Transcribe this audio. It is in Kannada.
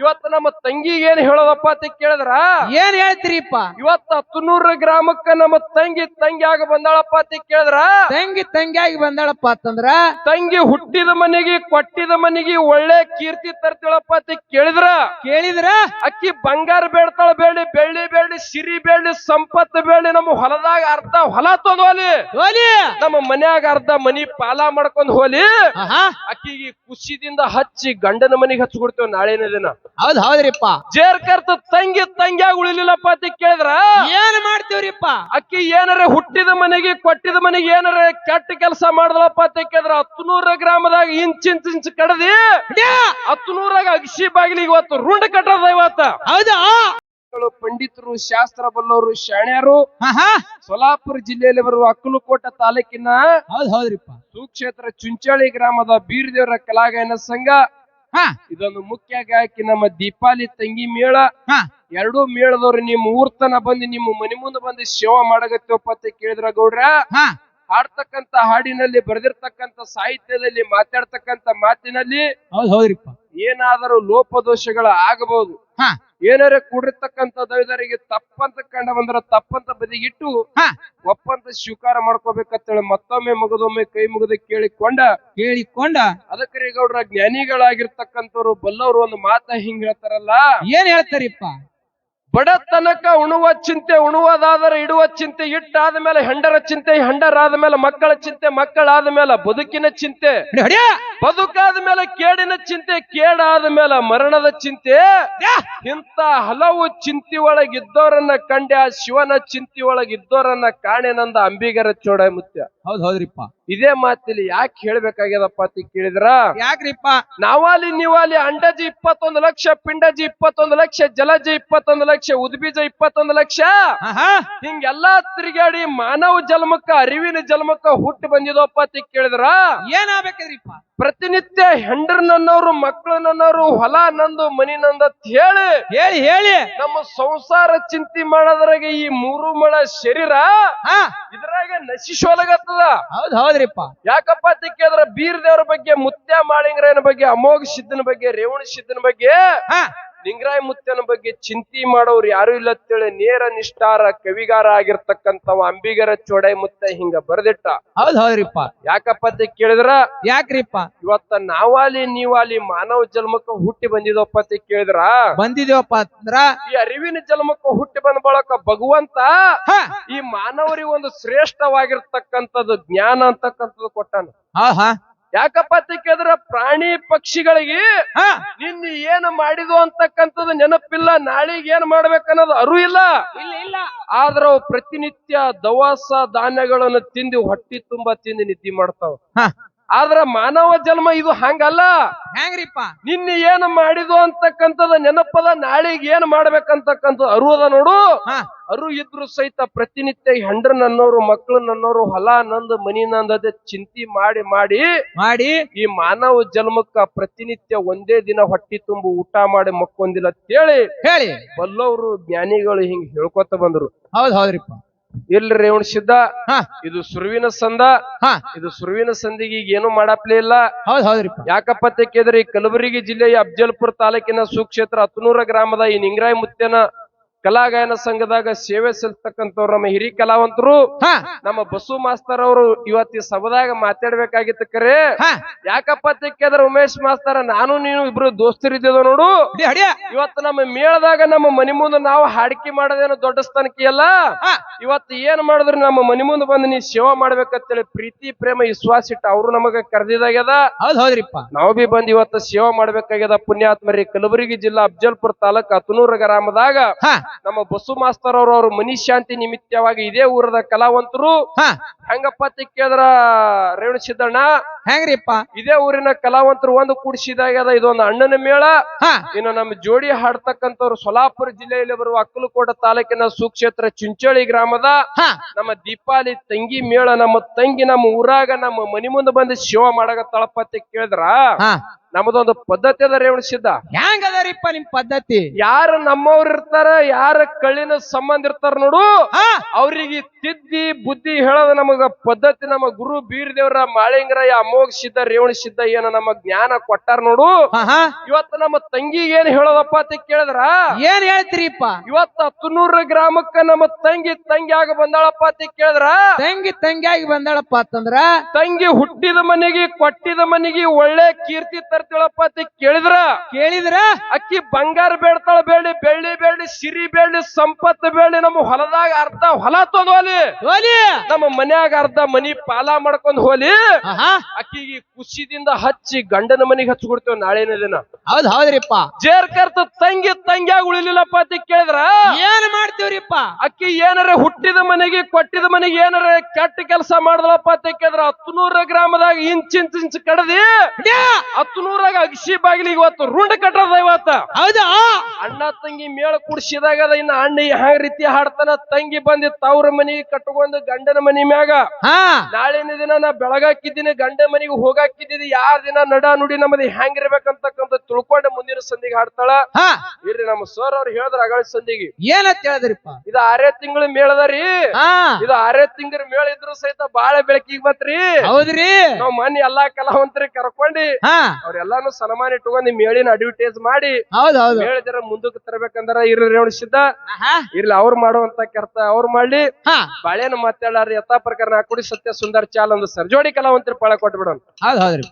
ಇವತ್ತು ನಮ್ಮ ತಂಗಿಗೆ ಏನ್ ಹೇಳೋದಪ್ಪ ಅಂತ ಕೇಳಿದ್ರ? ಏನ್ ಹೇಳ್ತೀರಿಪ್ಪ? ಇವತ್ತು ಹತ್ತನೂರ ಗ್ರಾಮಕ್ಕ ನಮ್ಮ ತಂಗಿ ತಂಗಿ ಆಗ ಬಂದಾಳಪ್ಪ ಅಂತ ಕೇಳಿದ್ರ? ತಂಗಿ ತಂಗಿಯಾಗಿ ಬಂದಾಳಪ್ಪ ಅಂತಂದ್ರ? ತಂಗಿ ಹುಟ್ಟಿದ ಮನೆಗೆ ಕೊಟ್ಟಿದ ಮನೆಗೆ ಒಳ್ಳೆ ಕೀರ್ತಿ ತರ್ತಿಳಪ್ಪ ಅಂತ ಕೇಳಿದ್ರ? ಕೇಳಿದ್ರ? ಅಕ್ಕಿ ಬಂಗಾರ ಬೇಡ್ತಾಳ ಬೇಡಿ ಬೆಳ್ಳಿ ಬೇಡಿ ಸಿರಿ ಬೇಡಿ ಸಂಪತ್ತು ಬೇಡಿ ನಮ್ಮ ಹೊಲದಾಗ ಅರ್ಧ ಹೊಲ ತಂದು ಹೋಲಿ. ಹೋಲಿ. ನಮ್ಮ ಮನ್ಯಾಗ ಅರ್ಧ ಮನಿ ಪಾಲ ಮಾಡ್ಕೊಂಡ್ ಹೋಲಿ. ಅಕ್ಕಿಗೆ ಖುಷಿದಿಂದ ಹಚ್ಚಿ ಗಂಡನ ಮನಿಗೆ ಹಚ್ಕೊಡ್ತೇವೆ ನಾಳೆನ ದಿನ. ಹೌದ್ ಹೌದ್ರಿಪ್ಪ. ಜೇರ್ ಕರ್ತ ತಂಗಿ ತಂಗ್ಯಾಗ ಉಳಿಲಿಲ್ಲಪ್ಪ ಅಂತ ಕೇಳಿದ್ರ? ಏನ್ ಮಾಡ್ತೀವ್ರಿಪ್ಪ? ಅಕ್ಕಿ ಏನಾರ ಹುಟ್ಟಿದ ಮನೆಗೆ ಕೊಟ್ಟಿದ ಮನೆಗೆ ಏನಾರ ಕೆಟ್ಟ ಕೆಲಸ ಮಾಡಿದ್ಲಪ್ಪ ಅಂತ ಕೇಳಿದ್ರ? ಹತ್ತನೂರ ಗ್ರಾಮದಾಗ ಇಂಚ್ ಇಂಚ್ ಇಂಚ್ ಕಡದಿ. ಹತ್ತನೂರಾಗ ಅಗಸಿ ಬಾಗಿಲಿಗೆ ಇವತ್ತು ರುಂಡ ಕಟ್ಟದ ಇವತ್ತ. ಹೌದಾ? ಪಂಡಿತರು ಶಾಸ್ತ್ರ ಬಲ್ಲವರು ಶಾಣ್ಯರು ಸೊಲಾಪುರ ಸೋಲಾಪುರ ಜಿಲ್ಲೆಯಲ್ಲಿ ಬರುವ ಅಕ್ಕಲಕೋಟ ತಾಲೂಕಿನ ಹೌದ್ ಹೌದ್ರಿಪ್ಪ. ಸುಕ್ಷೇತ್ರ ಚುಂಚಾಳಿ ಗ್ರಾಮದ ಬೀರದೇವರ ಕಲಾಗಾಯನ ಸಂಘ ಹಾ. ಇದೊಂದು ಮುಖ್ಯ ಗಾಯಕಿ ನಮ್ಮ ದೀಪಾಲಿ ತಂಗಿ ಮೇಳ. ಹಾ. ಎರಡೂ ಮೇಳದವ್ರು ನಿಮ್ಮ ಊರ್ತನ ಬಂದು ನಿಮ್ಮ ಮನೆ ಮುಂದೆ ಬಂದು ಸೇವಾ ಮಾಡಗತ್ತೇವಪ್ಪ ಅಂತ ಕೇಳಿದ್ರ ಗೌಡ್ರ? ಹಾ. ಹಾಡ್ತಕ್ಕಂತ ಹಾಡಿನಲ್ಲಿ ಬರೆದಿರ್ತಕ್ಕಂತ ಸಾಹಿತ್ಯದಲ್ಲಿ ಮಾತಾಡ್ತಕ್ಕಂತ ಮಾತಿನಲ್ಲಿ ಹೌದ್ ಹೌದ್ರಿಪ್ಪ. ಏನಾದರೂ ಲೋಪದೋಷಗಳ ಆಗಬಹುದು ಹಾ. ಏನಾರ ಕೂಡಿರ್ತಕ್ಕಂತ ದವಿದರಿಗೆ ತಪ್ಪಂತ ಕಂಡ ಬಂದ್ರ ತಪ್ಪಂತ ಬದಿಗಿಟ್ಟು ಹಾ. ಒಪ್ಪಂತ ಸ್ವೀಕಾರ ಮಾಡ್ಕೋಬೇಕಂತೇಳಿ ಮತ್ತೊಮ್ಮೆ ಮುಗದೊಮ್ಮೆ ಕೈ ಮುಗಿದ ಕೇಳಿಕೊಂಡ. ಕೇಳಿಕೊಂಡ. ಅದಕ್ಕರಿ ಗೌಡ್ರ ಜ್ಞಾನಿಗಳಾಗಿರ್ತಕ್ಕಂಥವ್ರು ಬಲ್ಲವರು ಒಂದು ಮಾತ ಹಿಂಗ್ ಹೇಳ್ತಾರಲ್ಲ. ಏನ್ ಹೇಳ್ತಾರಿಪ್ಪ? ಬಡತನಕ ಉಣುವ ಚಿಂತೆ ಉಣುವುದಾದರೆ ಇಡುವ ಚಿಂತೆ ಇಟ್ಟಾದ ಮೇಲೆ ಹೆಂಡರ ಚಿಂತೆ ಹೆಂಡರಾದ ಮೇಲೆ ಮಕ್ಕಳ ಚಿಂತೆ ಮಕ್ಕಳಾದ ಮೇಲೆ ಬದುಕಿನ ಚಿಂತೆ. ಬದುಕಾದ ಮೇಲೆ ಕೇಡಿನ ಚಿಂತೆ ಕೇಡಾದ ಮೇಲೆ ಮರಣದ ಚಿಂತೆ. ಇಂತ ಹಲವು ಚಿಂತೆ ಒಳಗಿದ್ದವರನ್ನ ಕಂಡೆ ಆ ಶಿವನ ಚಿಂತಿ ಒಳಗಿದ್ದವರನ್ನ ಕಾಣೆನಂದ ಅಂಬಿಗರ ಚೋಡ ಮುತ್ಯ ಹೌದ್ ಹೌದ್ರಿಪ್ಪ. ಇದೇ ಮಾತಿಲಿ ಯಾಕೆ ಹೇಳ್ಬೇಕಾಗ್ಯದಪ್ಪ ಅಂತ ಕೇಳಿದ್ರ? ಯಾಕ್ರಿಪ್ಪ? ನಾವಾಲಿ ನೀವಾಲಿ ಅಂಡಜಿ ಇಪ್ಪತ್ತೊಂದು ಲಕ್ಷ ಪಿಂಡಜಿ ಇಪ್ಪತ್ತೊಂದು ಲಕ್ಷ ಜಲಜಿ ಇಪ್ಪತ್ತೊಂದು ಲಕ್ಷ ಉದ್ಬೀಜ ಇಪ್ಪತ್ತೊಂದು ಲಕ್ಷ? ಹಿಂಗೆಲ್ಲಾ ತಿರುಗಾಡಿ ಮಾನವ ಜನ್ಮಕ್ಕ ಅರಿವಿನ ಜನ್ಮಕ್ಕ ಹುಟ್ಟು ಬಂದಿದಪ್ಪ ಅಂತ ಕೇಳಿದ್ರ? ಏನ್ ಆಗ್ಬೇಕದ್ರಿಪ್ಪ ಪ್ರತಿನಿತ್ಯ ಹೆಂಡ್ರ ನನ್ನವರು ಮಕ್ಕಳು ನನ್ನವರು ಹೊಲ ನಂದು ಮನಿ ನಂದತ್ ಹೇಳಿ ಹೇಳಿ ಹೇಳಿ. ನಮ್ಮ ಸಂಸಾರ ಚಿಂತೆ ಮಾಡೋದ್ರಾಗ ಈ ಮೂರು ಮಳ ಶರೀರ ಇದ್ರಾಗ ನಶಿಸೋಲಗತ್ತದ ಹೌದ್ ಹೌದ್ರಿಪ್ಪ ಯಾಕಪ್ಪ ಅಂತ ಕೇಳಿದ್ರ ಬೀರ್ ದೇವ್ರ ಬಗ್ಗೆ ಮುತ್ಯ ಮಾಳಿಂಗ್ರಾಯನ ಬಗ್ಗೆ ಅಮೋಘ ಸಿದ್ದನ ಬಗ್ಗೆ ರೇವಣ ಸಿದ್ದನ ಬಗ್ಗೆ ಹಾ. ನಿಂಗರಾಯ ಮುತ್ತನ ಬಗ್ಗೆ ಚಿಂತಿ ಮಾಡೋರು ಯಾರು ಇಲ್ಲ ಅಂತೇಳಿ ನೇರ ನಿಷ್ಠಾರ ಕವಿಗಾರ ಆಗಿರ್ತಕ್ಕಂಥವ ಅಂಬಿಗರ ಚೋಡೈ ಮುತ್ತ ಹಿಂಗ ಬರೆದಿಟ್ಟ. ಹೌದ್ ಹೌದ್ರಿಪ್ಪ. ಯಾಕಪ್ಪ ಅಂತ ಕೇಳಿದ್ರ? ಯಾಕ್ರಿಪ್ಪ? ಇವತ್ತ ನಾವಾಲಿ ನೀವಾಲಿ ಮಾನವ ಜನ್ಮಕ್ಕ ಹುಟ್ಟಿ ಬಂದಿದಪ್ಪ ಅಂತ ಕೇಳಿದ್ರ? ಬಂದಿದೇವಪ್ಪ ಅಂದ್ರ? ಈ ಅರಿವಿನ ಜನ್ಮಕ್ಕ ಹುಟ್ಟಿ ಬಂದ ಬಳಕ ಭಗವಂತ ಹಾ. ಈ ಮಾನವರಿಗೆ ಒಂದು ಶ್ರೇಷ್ಠವಾಗಿರ್ತಕ್ಕಂಥದ್ದು ಜ್ಞಾನ ಅಂತಕ್ಕಂಥದ್ದು ಕೊಟ್ಟಾನ. ಹಾ ಹಾ. ಯಾಕಪ್ಪ ಅಂತ ಕೇಳಿದ್ರ ಪ್ರಾಣಿ ಪಕ್ಷಿಗಳಿಗೆ ಹಾ. ನಿನ್ನ ಏನ್ ಮಾಡಿದ್ವು ಅಂತಕ್ಕಂಥದ್ದು ನೆನಪಿಲ್ಲ ನಾಳಿಗೆ ಏನ್ ಮಾಡ್ಬೇಕನ್ನೋದು ಅರು ಇಲ್ಲ. ಇಲ್ಲ ಇಲ್ಲ. ಆದ್ರ ಅವು ಪ್ರತಿನಿತ್ಯ ದವಸ ಧಾನ್ಯಗಳನ್ನು ತಿಂದು ಹೊಟ್ಟಿ ತುಂಬಾ ತಿಂದು ನಿದ್ದೆ ಮಾಡ್ತಾವ. ಹಾ. ಆದ್ರ ಮಾನವ ಜನ್ಮ ಇದು ಹಂಗಲ್ಲ. ಹೆಂಗ್ರಿಪ್ಪ ನಿನ್ನ ಏನು ಮಾಡಿದ್ವು ಅಂತಕ್ಕಂಥದ್ದು ನೆನಪದ ನಾಳಿಗೆ ಏನ್ ಮಾಡ್ಬೇಕಂತಕ್ಕಂಥ ಅರುವದ ನೋಡು. ಅರು ಇದ್ರು ಸಹಿತ ಪ್ರತಿನಿತ್ಯ ಹೆಂಡ್ರ ನನ್ನೋರು ಮಕ್ಕಳು ನನ್ನೋರು ಹೊಲ ನಂದು ಮನಿ ನಂದದೆ ಚಿಂತಿ ಮಾಡಿ ಮಾಡಿ ಮಾಡಿ. ಈ ಮಾನವ ಜನ್ಮಕ್ಕ ಪ್ರತಿನಿತ್ಯ ಒಂದೇ ದಿನ ಹೊಟ್ಟಿ ತುಂಬು ಊಟ ಮಾಡಿ ಮಕ್ಕೊಂದಿಲ್ಲ ಅಂತೇಳಿ ಹೇಳಿ. ಬಲ್ಲವರು ಜ್ಞಾನಿಗಳು ಹಿಂಗ್ ಹೇಳ್ಕೊತ ಬಂದ್ರು. ಹೌದ್ ಹೌದ್ರಿಪ್ಪ. ಇಲ್ರಿ ರೇವಣ ಸಿದ್ಧ. ಇದು ಸುರುವಿನ ಸಂದ. ಇದು ಸುರುವಿನ ಸಂದಿಗೆ ಈಗ ಏನು ಮಾಡಪ್ಲೇ ಇಲ್ಲ. ಹೌದ್ ಯಾಕಪ್ಪ ತೆಕ್ಕಿದ್ರೆ ಈ ಕಲಬುರಗಿ ಜಿಲ್ಲೆಯ ಅಫ್ಜಲ್ಪುರ ತಾಲೂಕಿನ ಸುಕ್ಷೇತ್ರ ಹತ್ತನೂರ ಗ್ರಾಮದ ಈ ನಿಂಗರಾಯಿ ಮುತ್ಯನ ಕಲಾಗಾಯನ ಸಂಘದಾಗ ಸೇವೆ ಸಲ್ತಕ್ಕಂಥವ್ರು ನಮ್ಮ ಹಿರಿ ಕಲಾವಂತರು. ನಮ್ಮ ಬಸು ಮಾಸ್ತರ್ ಅವರು ಇವತ್ತಿ ಸಭದಾಗ ಮಾತಾಡ್ಬೇಕಾಗಿತ್ತು ಕರೆ. ಯಾಕಪ್ಪ ಅಂತ ಕೇಳಿದ್ರೆ ಉಮೇಶ್ ಮಾಸ್ತರ ನಾನು ನೀನು ಇಬ್ರು ದೋಸ್ತರಿದ್ದೇವ ನೋಡು. ಇವತ್ತು ನಮ್ಮ ಮೇಳದಾಗ ನಮ್ಮ ಮನಿ ಮುಂದೆ ನಾವು ಹಾಡಿಕೆ ಮಾಡೋದೇನು ದೊಡ್ಡ ಸ್ಥಾನಕ್ಕೆ ಅಲ್ಲ? ಇವತ್ತು ಏನ್ ಮಾಡಿದ್ರು ನಮ್ಮ ಮನಿ ಮುಂದೆ ಬಂದು ನೀ ಸೇವಾ ಮಾಡ್ಬೇಕಂತೇಳಿ ಪ್ರೀತಿ ಪ್ರೇಮ ವಿಶ್ವಾಸ ಇಟ್ಟು ಅವ್ರು ನಮಗ ಕರೆದಿದಾಗ್ಯದ ಹೌದ್ ಹೌದ್ರಿಪ್ಪ. ನಾವು ಬಿ ಬಂದ್ ಇವತ್ತು ಸೇವಾ ಮಾಡ್ಬೇಕಾಗ್ಯದ ಪುಣ್ಯಾತ್ಮರಿ ಕಲಬುರಗಿ ಜಿಲ್ಲಾ ಅಫ್ಜಲ್ಪುರ ತಾಲೂಕ್ ಹತ್ತನೂರ ಗ್ರಾಮದಾಗ. ನಮ್ಮ ಬಸು ಮಾಸ್ತರ್ ಅವರು ಅವ್ರ ಮನಿ ಶಾಂತಿ ನಿಮಿತ್ತವಾಗಿ ಇದೇ ಊರದ ಕಲಾವಂತರು. ಹಾ. ಹೆಂಗಪ್ಪ ಅಂತ ಕೇಳಿದ್ರ ರೇವಣ ಸಿದ್ದಣ್ಣ? ಹೆಂಗ್ರಿಪ್ಪ? ಇದೇ ಊರಿನ ಕಲಾವಂತರು ಒಂದು ಕೂಡಿಸಿದಾಗ ಇದೊಂದು ಅಣ್ಣನ ಮೇಳ. ಹಾ. ಇನ್ನು ನಮ್ಮ ಜೋಡಿ ಹಾಡ್ತಕ್ಕಂಥವ್ರು ಸೊಲಾಪುರ ಜಿಲ್ಲೆಯಲ್ಲಿ ಬರುವ ಅಕ್ಕಲಕೋಟ ತಾಲೂಕಿನ ಸುಕ್ಷೇತ್ರ ಚುಂಚೋಳಿ ಗ್ರಾಮದ. ಹಾ. ನಮ್ಮ ದೀಪಾಲಿ ತಂಗಿ ಮೇಳ ನಮ್ಮ ತಂಗಿ ನಮ್ಮ ಊರಾಗ ನಮ್ಮ ಮನಿ ಮುಂದೆ ಬಂದು ಶಿವ ಮಾಡಾಗ ಅಂತ ಕೇಳಿದ್ರ. ಹಾ. ನಮ್ಮದೊಂದು ಪದ್ಧತಿ ಅದ ರೇವಣ ಸಿದ್ಧ. ಹೆಂಗ್ ಅದರಿಪ್ಪ ನಿಮ್ ಪದ್ಧತಿ? ಯಾರು ನಮ್ಮವ್ರ ಇರ್ತಾರ ಯಾರ ಕಳ್ಳಿನ ಸಂಬಂಧ ಇರ್ತಾರ ನೋಡು. ಹಾ. ಅವ್ರಿಗೆ ತಿದ್ದಿ ಬುದ್ಧಿ ಹೇಳೋದು ನಮಗ ಪದ್ಧತಿ ನಮ್ಮ ಗುರು ಬೀರದೇವ್ರ ಮಾಳಿಂಗರಾಯ ಅಮೋಘ ಸಿದ್ಧ ರೇವಣ ಸಿದ್ಧ ಏನ ನಮ್ಮ ಜ್ಞಾನ ಕೊಟ್ಟಾರ ನೋಡು. ಹಾ ಹಾ. ಇವತ್ತು ನಮ್ಮ ತಂಗಿಗೆ ಏನ್ ಹೇಳೋದಪ್ಪ ಅಂತ ಕೇಳಿದ್ರ? ಏನ್ ಹೇಳ್ತೀರಿಪ್ಪ? ಇವತ್ತ ಹತ್ತನೂರ ಗ್ರಾಮಕ್ಕ ನಮ್ಮ ತಂಗಿ ತಂಗಿ ಆಗ ಬಂದಾಳಪ್ಪ ಅಂತ ಕೇಳಿದ್ರ? ತಂಗಿ ತಂಗಿಯಾಗಿ ಬಂದಾಳಪ್ಪ ಅಂತಂದ್ರ? ತಂಗಿ ಹುಟ್ಟಿದ ಮನೆಗೆ ಕೊಟ್ಟಿದ ಮನೆಗೆ ಒಳ್ಳೆ ಕೀರ್ತಿ ತರ್ತಿಳಪ್ಪ ಅಂತ ಕೇಳಿದ್ರ? ಕೇಳಿದ್ರ? ಅಕ್ಕಿ ಬಂಗಾರ ಬೇಡ್ತಾಳ ಬೇಡಿ ಬೆಳ್ಳಿ ಬೇಡಿ ಸಿರಿ ಬೇಡಿ ಸಂಪತ್ತು ಬೇಡಿ ನಮ್ಮ ಹೊಲದಾಗ ಅರ್ಧ ಹೊಲ ತಂದು ಹೋಲಿ. ಹೋಲಿ. ನಮ್ಮ ಮನ್ಯಾಗ ಅರ್ಧ ಮನಿ ಪಾಲ ಮಾಡ್ಕೊಂಡ್ ಹೋಲಿ. ಅಕ್ಕಿಗೆ ಖುಷಿದಿಂದ ಹಚ್ಚಿ ಗಂಡನ ಮನಿಗೆ ಹಚ್ಚಿಕೊಡ್ತೇವೆ ನಾಳಿನ ದಿನ. ಹೌದ್ ಹೌದ್ರಿಪ್ಪ. ಜೇರ್ ಕರ್ತ ತಂಗಿ ತಂಗಿಯಾಗ ಉಳಿಲಿಲ್ಲಪ್ಪ ಅಂತ ಕೇಳಿದ್ರ? ಏನ್ ಮಾಡ್ತೀವ್ರಿಪ್ಪ? ಅಕ್ಕಿ ಏನಾರ ಹುಟ್ಟಿದ ಮನೆಗೆ ಕೊಟ್ಟಿದ ಮನೆಗೆ ಏನಾರ ಕೆಟ್ಟ ಕೆಲಸ ಮಾಡದಲ್ಲಪ್ಪ ಅಂತ ಕೇಳಿದ್ರ? ಹತ್ತನೂರ ಗ್ರಾಮದಾಗ ಇಂಚ್ ಇಂಚ್ ಇಂಚ್ ಕಡದಿ? ಹತ್ತನೂರಾಗ ಅಗಸಿ ಬಾಗಿಲಿ ಇವತ್ತು ರುಂಡ ಕಟ್ಟದ ಇವತ್ತ. ಹೌದಾ? ಅಣ್ಣ ತಂಗಿ ಮೇಳ ಕುಡ್ಸಿದಾಗ ಅದ ಇನ್ನ ಅಣ್ಣ ಹ್ಯಾಂಗ ರೀತಿ ಹಾಡ್ತಾನ? ತಂಗಿ ಬಂದಿ ತವ್ರ ಮನೆಗೆ ಕಟ್ಕೊಂಡು ಗಂಡನ ಮನಿ ಮ್ಯಾಗ. ನಾಳಿನ ದಿನ ನಾ ಬೆಳಗಾಕಿದ್ದೀನಿ ಗಂಡ ಮನಿಗೆ ಹೋಗಾಕಿದ್ದೀನಿ ಯಾರ ದಿನ ನಡ ನುಡಿ ನಮ್ಮದು ಹೆಂಗಿರ್ಬೇಕಂತಕ್ಕಂತ ತಿಳ್ಕೊಂಡು ಮುಂದಿನ ಸಂದಿಗೆ ಹಾಡ್ತಾಳ? ಹಾ. ಇರ್ರಿ ನಮ್ಮ ಸರ್ ಅವ್ರು ಹೇಳಿದ್ರ ಅಗಳ ಸಂದಿಗೆ. ಏನಂತ ಹೇಳಿದ್ರಿಪ್ಪ? ಇದು ಆರೇ ತಿಂಗಳ ಮೇಳದರಿ ಹಾ. ಇದು ಆರೇ ತಿಂಗಳ ಮೇಳ ಇದ್ರು ಸಹಿತ ಬಾಳ ಬೆಳಕಿಗೆ ಬತ್ರಿ ಹೌದ್ರಿ. ನಾವ್ ಮನಿ ಎಲ್ಲಾ ಕಲಾವಂತರಿ ಕರ್ಕೊಂಡಿ ಹಾ. ಅವ್ರೆಲ್ಲಾನು ಸನ್ಮಾನ ಇಟ್ಕೊಂಡು ಮೇಳಿನ ಅಡ್ವರ್ಟೈಸ್ ಮಾಡಿ ಹೇಳಿದ್ರ ಹೌದು. ಮುಂದಕ್ಕೆ ತರಬೇಕಂದ್ರ ಇರ್ಲಿ ರೇವಣಿಸಿದ್ದ ಹಾ ಇರ್ಲಿ ಅವ್ರು ಮಾಡುವಂತ ಕೆರ್ತ ಅವ್ರು ಮಾಡ್ಲಿ. ಹಾ. ಬಾಳೆನ ಮಾತಾಡಾರ ಯಥಾ ಪ್ರಕಾರ ನಾ ಕುಡಿ ಸತ್ಯ ಸುಂದರ್ ಚಾಲ್ ಒಂದು ಸರ್ಜೋಡಿ ಕಲಾವಂತರಿ ಪಾಳ ಕೊಟ್ಬಿಡೋಣ. ಹೌದ್ ಹೌದ್ರಿ.